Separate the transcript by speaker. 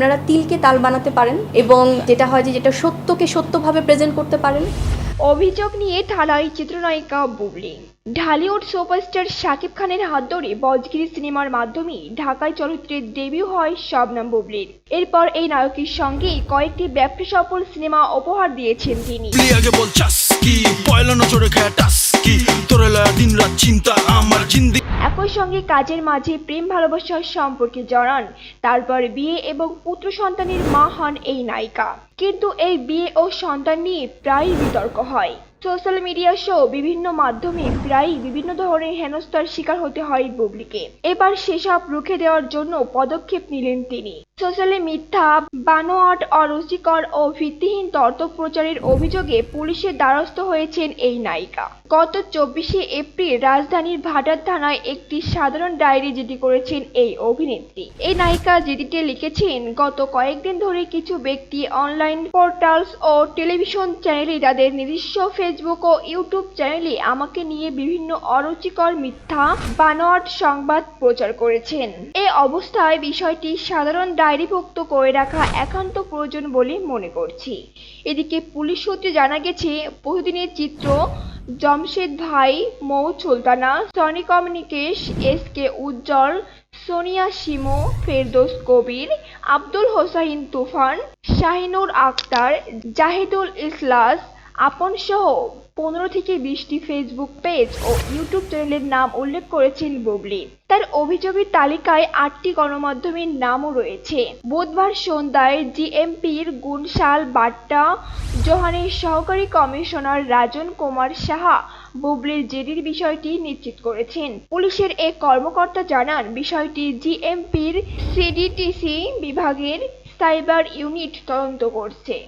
Speaker 1: আপনারা তিলকে তাল বানাতে পারেন এবং যেটা হয় যে যেটা সত্যকে সত্যভাবে প্রেজেন্ট করতে পারেন।
Speaker 2: অভিযোগ নিয়ে থানায় চিত্রনায়িকা বুবলি। ঢালিউড সুপারস্টার শাকিব খানের হাত ধরে বজগিরি সিনেমার মাধ্যমে ঢাকায় চলচ্চিত্রের ডেবিউ হয় শবনম বুবলির। এরপর এই নায়কের সঙ্গে কয়েকটি ব্যবসা সফল সিনেমা উপহার দিয়েছেন তিনি।
Speaker 3: আগে বল চাস্কি পয়লা নজরে খায় তোরে লয়া দিন রাত চিন্তা আমার জিন্দি
Speaker 2: একই সঙ্গে কাজের মাঝে প্রেম ভালোবাসার সম্পর্কে জড়ান তারপর বিয়ে এবং পুত্র সন্তানের মা হন এই নায়িকা। কিন্তু এই বিয়ে ও সন্তান নিয়ে প্রায়ই বিতর্ক হয়। সোশ্যাল মিডিয়া সহ বিভিন্ন মাধ্যমে প্রায়ই বিভিন্ন ধরনের হেনস্থার শিকার হতে হয় বুবলিকে। এবার সেসব রুখে দেওয়ার জন্য পদক্ষেপ নিলেন তিনি। সোশ্যালে মিথ্যা, বানোয়াট, অরুচিকর ও ভিত্তিহীন তর্ক প্রচারের অভিযোগে পুলিশের দ্বারস্থ হয়েছেন এই নায়িকা। গত চব্বিশে এপ্রিল রাজধানীর ভাটার থানায় একটি সাধারণ ডায়েরি জিডি করেছেন এই অভিনেত্রী। এই নায়িকা জিডিতে লিখেছেন, গত কয়েকদিন ধরে কিছু ব্যক্তি অনলাইন পোর্টালস ও টেলিভিশন চ্যানেলে তাদের নিজস্ব ফেসবুক ও ইউটিউব চ্যানেলে আমাকে নিয়ে বিভিন্ন অরুচিকর মিথ্যা, বানোয়াট সংবাদ প্রচার করেছেন। এই অবস্থায় বিষয়টি সাধারণ ডায়েরিভুক্ত করে রাখা একান্ত প্রয়োজন বলে মনে করছি। এদিকে পুলিশ সূত্রে জানা গেছে বহুদিনের চিত্র জমশেদ ভাই, Mou Sultana Sony communication, S K Ujjal, Sonia Shimu, Ferdous Kabir, Abdul Hossain Tufan, Shahinur Akter, Zahidul Islam Apon সহ পনেরো থেকে বিশটি ফেসবুক পেজ ও ইউটিউব চ্যানেলের নাম উল্লেখ করেছেন বুবলি। তার অভিযোগের তালিকায় আটটি গণমাধ্যমের নামও রয়েছে। বুধবার সন্ধ্যায় জিএমপির গুনশাল বাট্টা জোহানের সহকারী কমিশনার রাজন কুমার সাহা বুবলির জেডির বিষয়টি নিশ্চিত করেছেন। পুলিশের এক কর্মকর্তা জানান, বিষয়টি জিএমপির সিডিটিসি বিভাগের সাইবার ইউনিট তদন্ত করছে।